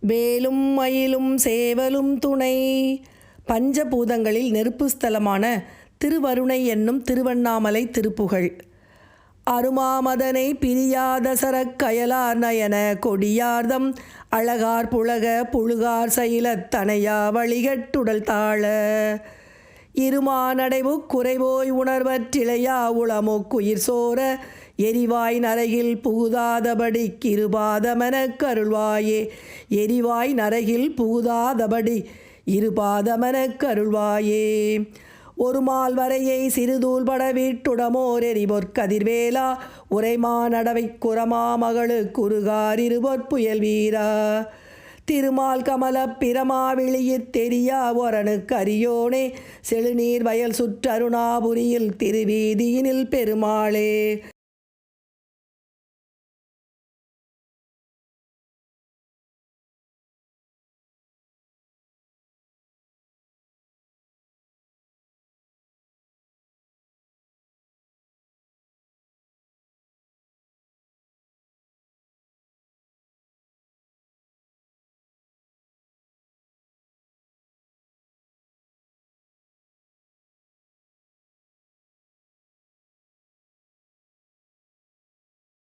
வேலும் மயிலும் சேவலும் துணை. பஞ்சபூதங்களில் நெருப்பு ஸ்தலமான திருவருணை என்னும் திருவண்ணாமலை திருப்புகழ். அருமாமதனை பிரியாத சரக்கயலார் நயன கொடியார்தம் அழகார் புலக புழுகார் சைலத் தனையா வழிகட்டுடல் தாழ. இருமானடைவு குறைவோய் உணர்வற்றிலையா உளமுக்குயிர் சோர? எரிவாய் நரகில் புகுதாதபடி கிருபாதமெனக் கருள்வாயே. எரிவாய் நரகில் புகுதாதபடி இருபாதமெனக் கருள்வாயே. ஒரு மால் வரையை சிறுதூள்பட வீட்டுடமோர் எரிபொற் கதிர்வேலா? உரைமா நடவை குரமா மகளு குறுகார் இருபொற் புயல் வீரா திருமால் கமல பிரமாவிழியிற் தெரியா ஒரனு கரியோனே செழுநீர் வயல் சுற்றருணாபுரியில் திருவீதியினில் பெருமாளே.